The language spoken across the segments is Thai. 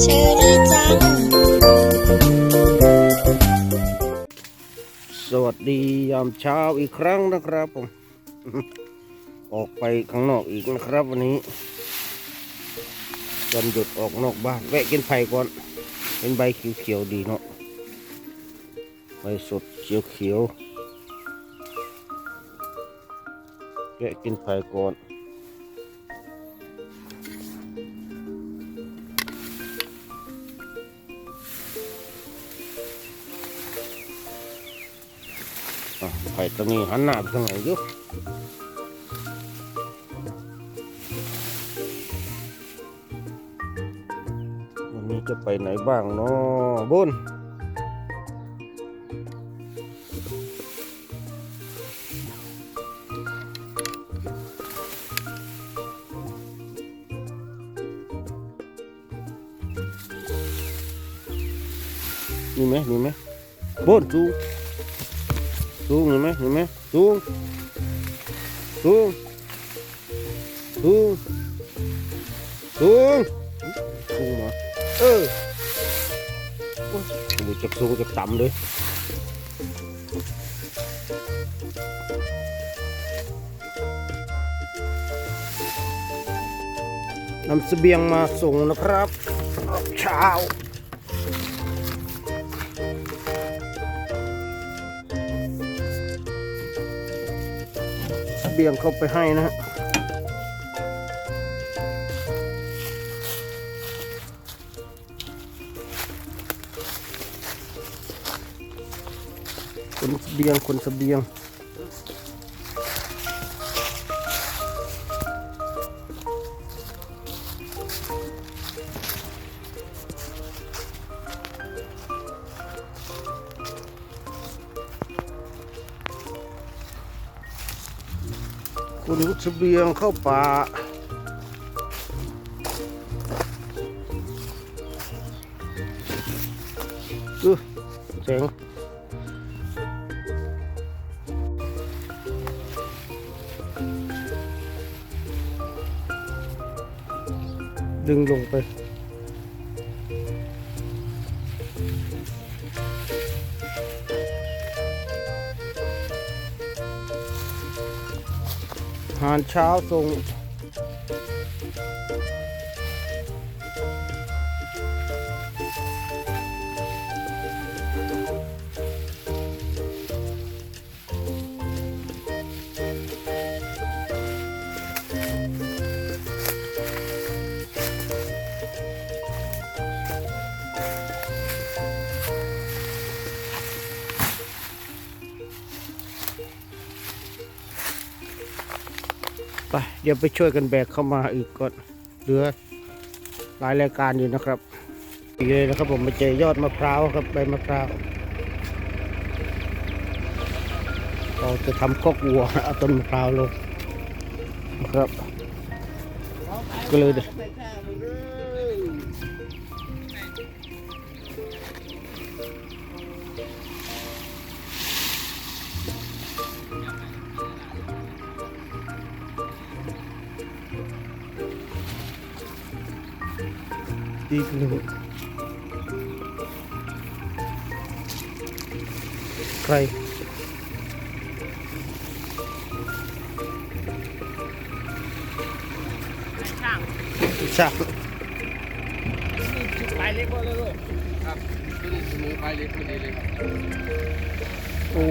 เชอรี่จัง สวัสดียามเช้าอีกครั้งนะครับผม ออกไปข้างนอกอีกนะครับวันนี้วันหยุดออกนอกบ้าน แวะกินไผ่ก่อน เป็นใบเขียวๆดีเนาะ ใบสดเขียวๆแวะกินไผ่ก่อน ไผ่ตัวนี้หันหน้าไปทางไหนอยู่วันนี้จะไปไหนบ้างเนาะบุญมีไหมมีไหมบุญจู สูงเห็นไหมเห็นไหมสูงสูงสูงสูงสูงมาเออดูจากสูงจากต่ำเลยนำเสบียงมาส่งนะครับเช้า เบียงเข้าไปให้นะฮะคนเสบียงคนเสบียง คุณเสบียงเข้าป่าดูเสียงดึงลงไป เช้าส่ง ไปเดี๋ยวไปช่วยกันแบกเข้ามาอีกก่อนเหลือหลายรายการอยู่นะครับอีกเลยนะครับผมมาเจอยอดมะพร้าวครับใบมะพร้าวเราจะทำคอกวัวเอาต้นมะพร้าวลงนะครับ ก็เลยเดี๋ยวีกหนึ่งใครช่างช่างไปเล็กกว่าเลยลูกครับตัวนี้เสมอไปเล็กตัวนี้เลยครับโอ้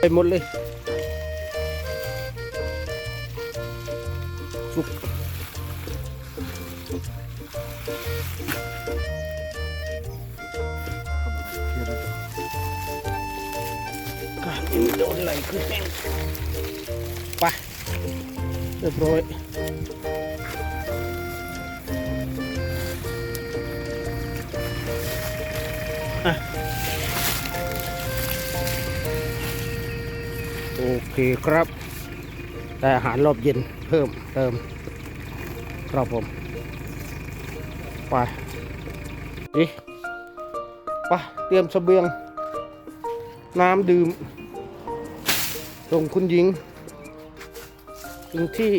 ไปหมดเลยสุกการ เรียบร้อคครับแต่อาหารรอบเย็นเพิ่มเติมครับผมไปดิไปเตรียมเสบียง น้ำดื่มส่งคุณหญิงถึงที่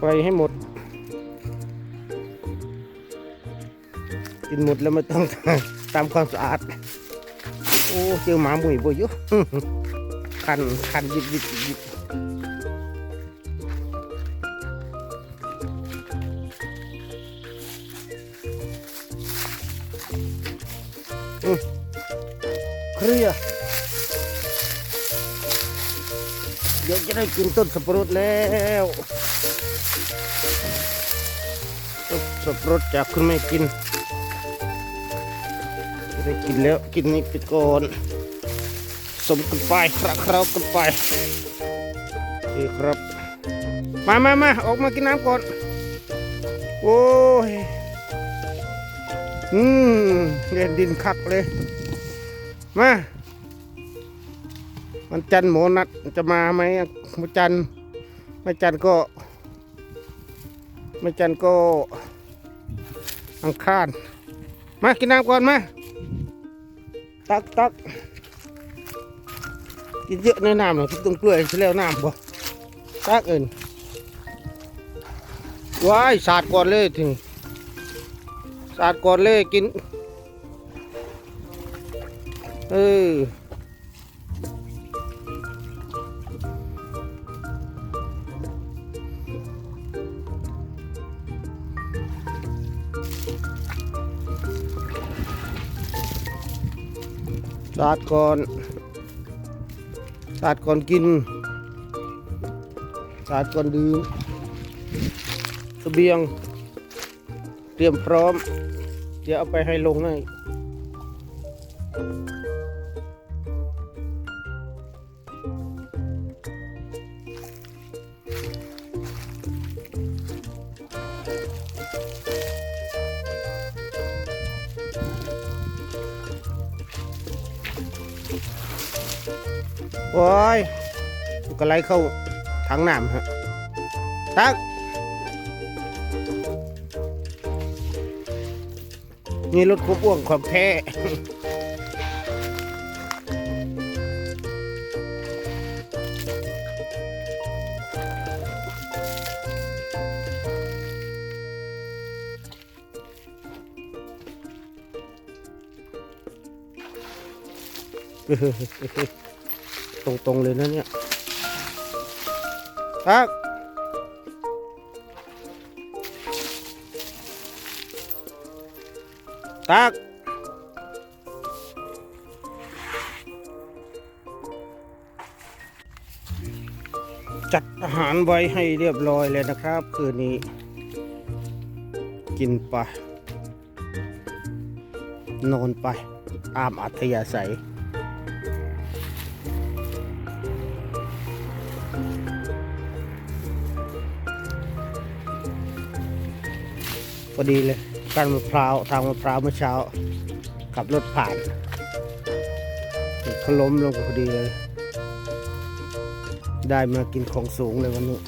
ไปให้หมด กินหมดแล้วไม่ต้องตามความสะอาด โอ้เจอหมาหมุยบ่อยู่คันคันยิบยิบยิบเครียเดี๋ยวจะได้กินต้นสับปะรดแล้วต้นสับปะรดจากคุณแม่กิน จะได้กินแล้วกินนี่ไปก่อนสมกันไปคราคราวกันไปดีครับ มามามาออกมากินน้ำก่อน โอ้ย อืมเล่นดินคักเลย มามันจันหมอนัดจะมาไหมมันจันไม่จันก็ไม่จันก็อังคาร มากินน้ำก่อนมา ตักตักกินเยอะในน้ำหน่อยต้องกลือใช่แล้วน้ำบ่ตักเอินว้ายสาดก่อนเลยถึงสาดก่อนเลยกิน เออ สาดก่อนสาดก่อนกินสาดก่อนดื่มเสบียง เตรียมพร้อม เดี๋ยวเอาไปให้ลงให้ โอ้ยก็ไหลเข้าถังน้ำฮะตักนี่รถควบอ้วงความแท้ ตรงๆเลยนะเนี่ยตักตักจัดอาหารไว้ให้เรียบร้อยเลยนะครับ คืนนี้ กินไป นอนไป ตามอัธยาศัย อดีเลยการมะพร้าวทางมะพร้าวเมื่อเช้าขับรถผ่านเขาล้มลงพอดีเลย ได้มากินของสูงเลยวันนี้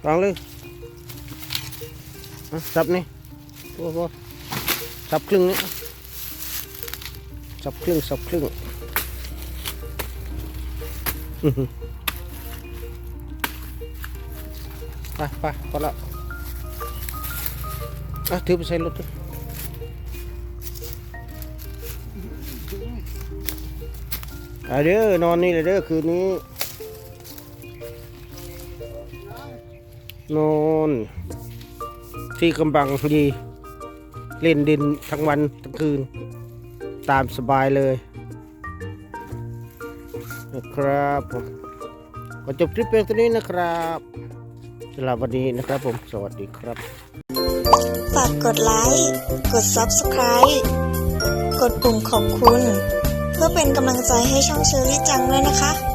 ไหมวางเลยอะจับนี่พอพอจับครึ่งนี้จับครึ่งจับครึ่งอื้อหือไปไปพอละอะถือไปใส่รถดิอะเด้อนอนนี่เลยเด้อคืนนี้ นอนที่กำบังดีเล่นดินทั้งวันทั้งคืน ตามสบายเลยนะครับผมก็จบคลิปเพียงเท่านี้นะครับสำหรับวันนี้นะครับผมสวัสดีครับ ฝากกดไลค์ กด Subscribe กกดปุ่มขอบคุณ เพื่อเป็นกำลังใจให้ช่องเชอรี่จังด้วยนะคะ